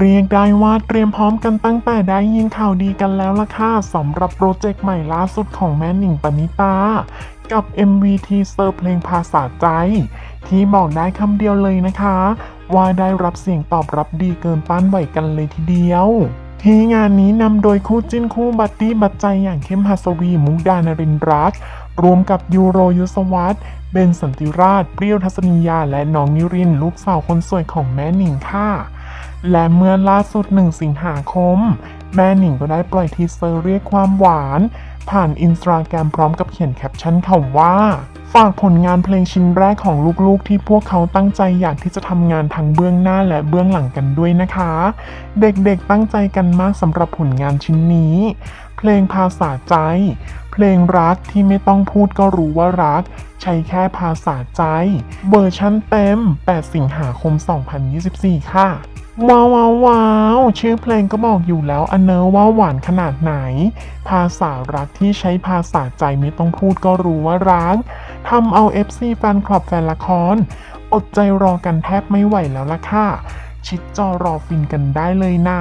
เรียกได้ว่าเตรียมพร้อมกันตั้งแต่ได้ยินข่าวดีกันแล้วล่ะค่ะสำหรับโปรเจกต์ใหม่ล่าสุดของแม่หนิงปณิตา กับ MVT เซอร์เพลงภาษาใจ ที่บอกได้คำเดียวเลยนะคะ ว่าได้รับเสียงตอบรับดีเกินต้านไหวกันเลยทีเดียวที่งานนี้นำโดยคู่จิ้นคู่บัตตี้บัตใจอย่างเข้มหัสวี มุกดานรินรัก รวมกับยูโรยุสวัตเบนสันติราช เปรี้ยวทัศนียา และน้องนิรินลูกสาวคนสวยของแม่หนิงค่ะ และเมื่อล่าสุดหนึ่งสิงหาคม แม่หนิงก็ได้ปล่อยทีเซอร์เรียกความหวาน ผ่านอินสตาแกรมพร้อมกับเขียนแคปชั่นคำว่า ฝากผลงานเพลงชิ้นแรกของลูกๆ ที่พวกเขาตั้งใจอยากที่จะทำงานทั้งเบื้องหน้าและเบื้องหลังกันด้วยนะคะ เด็กๆตั้งใจกันมากสำหรับผลงานชิ้นนี้ เพลงภาษาใจ เพลงรักที่ไม่ต้องพูดก็รู้ว่ารักใช้แค่ภาษาใจ เวอร์ชั่นเต็ม 8 สิงหาคม 2024 ค่ะ ว้าวว้าววาวชื่อเพลงก็บอกอยู่แล้วอันเนอว่าหวานขนาดไหน ภาษารักที่ใช้ภาษาใจไม่ต้องพูดก็รู้ว่ารักทำเอา FC แฟนคลับแฟนละคร อดใจรอกันแทบไม่ไหวแล้วล่ะค่ะ ชิดจอรอฟินกันได้เลยนะ